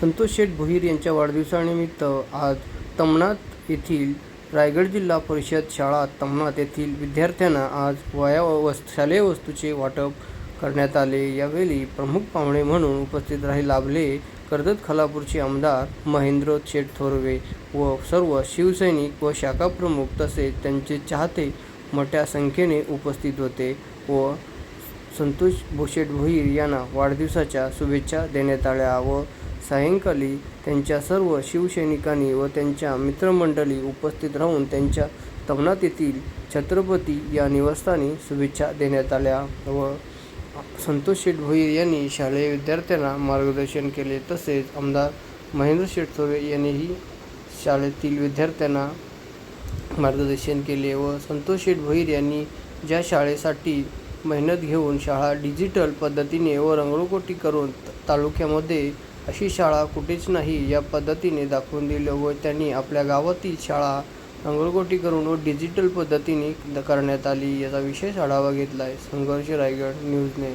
संतोष शेठ भोईर यांच्या वाढदिवसानिमित्त आज तमनात येथील रायगड जिल्हा परिषद शाळा तमनात येथील विद्यार्थ्यांना आज वया वस् शालेय वस्तूचे वाटप करण्यात आले. यावेळी प्रमुख पाहुणे म्हणून उपस्थित राही लाभले कर्जत खालापूरचे आमदार महेंद्र शेठ थोरवे व सर्व शिवसैनिक व शाखा प्रमुख तसेच त्यांचे चाहते मोठ्या संख्येने उपस्थित होते व संतोष भूषेट भोईर यांना वाढदिवसाच्या शुभेच्छा देण्यात आल्या व सायंकाळी त्यांच्या सर्व शिवसैनिकांनी व त्यांच्या मित्रमंडळी उपस्थित राहून त्यांच्या तमनात येथील छत्रपती या निवासस्थानी शुभेच्छा देण्यात आल्या व संतोष शेठ भोईर यांनी शालेय विद्यार्थ्यांना मार्गदर्शन केले. तसेच आमदार महेंद्र शेठ थोरे यांनीही शाळेतील विद्यार्थ्यांना मार्गदर्शन केले व संतोष शेठ भोईर यांनी ज्या शाळेसाठी मेहनत घेऊन शाळा डिजिटल पद्धतीने व रंगळकोटी करून तालुक्यामध्ये अशी शाळा कुठेच नाही या पद्धतीने दाखवून दिलं व त्यांनी आपल्या गावातील शाळा रंगोळकोटी करून व डिजिटल पद्धतीने करण्यात आली. याचा विशेष आढावा घेतला आहे संघर्ष रायगड न्यूजने.